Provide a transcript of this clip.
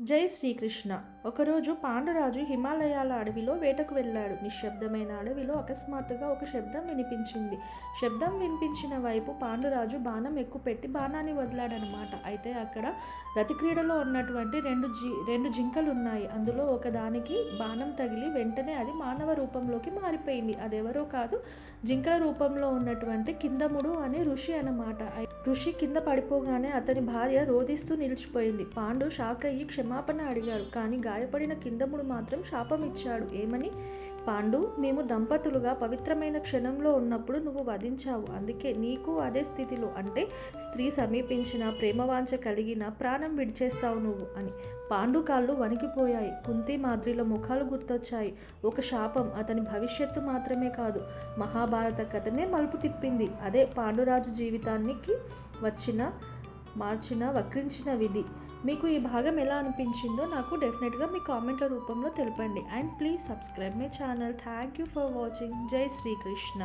జై శ్రీకృష్ణ. ఒకరోజు పాండురాజు హిమాలయాల అడవిలో వేటకు వెళ్ళాడు. నిశ్శబ్దమైన అడవిలో అకస్మాత్తుగా ఒక శబ్దం వినిపించింది. శబ్దం వినిపించిన వైపు పాండురాజు బాణం ఎక్కుపెట్టి బాణాన్ని వదిలాడనమాట. అయితే అక్కడ రతిక్రీడలో ఉన్నటువంటి రెండు జి రెండు జింకలు ఉన్నాయి అందులో ఒకదానికి బాణం తగిలి వెంటనే అది మానవ రూపంలోకి మారిపోయింది. అదెవరో కాదు జింకల రూపంలో ఉన్నటువంటి కిందముడు అనే ఋషి అన్నమాట. ఋషి కింద పడిపోగానే అతని భార్య రోధిస్తూ నిలిచిపోయింది. పాండు షాక్ అయ్యి క్షమాపణ అడిగాడు. కానీ గాయపడిన కిందముడు మాత్రం శాపం ఇచ్చాడు ఏమని? పాండు మేము దంపతులుగా పవిత్రమైన క్షణంలో ఉన్నప్పుడు నువ్వు వధించావు. అందుకే నీకు అదే స్థితిలో అంటే స్త్రీ సమీపించిన ప్రేమవాంఛ కలిగిన ప్రాణం విడిచేస్తావు నువ్వు అని. పాండు కాళ్ళు వణికిపోయాయి. కుంతి మాద్రిలో ముఖాలు గుర్తొచ్చాయి. ఒక శాపం అతని భవిష్యత్తు మాత్రమే కాదు మహాభారత కథనే మలుపు తిప్పింది. అదే పాండురాజు జీవితానికి వచ్చిన మార్చిన వక్రించిన విధి. మీకు ఈ భాగం ఎలా అనిపించిందో నాకు డెఫినెట్గా మీ కామెంట్ల రూపంలో తెలపండి. And please subscribe my channel. Thank you for watching. జై శ్రీకృష్ణ.